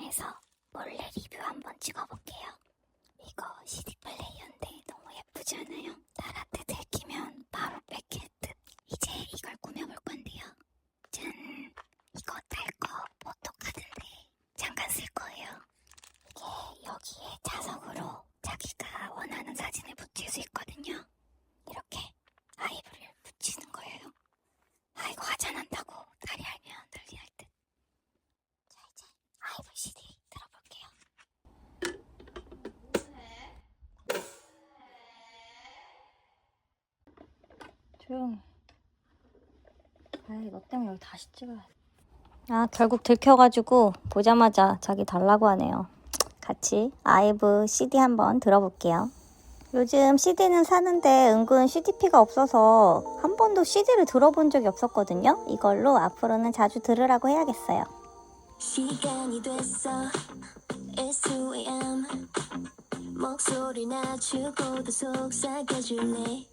영상에서 몰래 리뷰 한번 찍어볼게요. 이거 CD 플레이어인데 너무 예쁘지 않아요? 나라트 들키면 바로 뺏길 듯. 이제 이걸 꾸며볼 건데요. 짠! 이거 딸거 포토카드인데 잠깐 쓸 거예요. 이게 여기에 자석으로 자기가 원하는 사진을 붙일 수 있거든요. 이렇게 아이브를 붙이는 거예요. 아 이거 화장한다고 다리 알면 난리 날 듯. 자 이제 아이브 CD 들어볼게요. 조용히. 아이, 너 때문에 여기 다시 찍어야 돼. 아, 결국 들켜가지고 보자마자 자기 달라고 하네요. 같이 아이브 CD 한번 들어볼게요. 요즘 CD는 사는데 은근 CDP가 없어서 한 번도 CD를 들어본 적이 없었거든요. 이걸로 앞으로는 자주 들으라고 해야겠어요. 시간이 됐어. 2am 목소리 낮추고도 속삭여줄래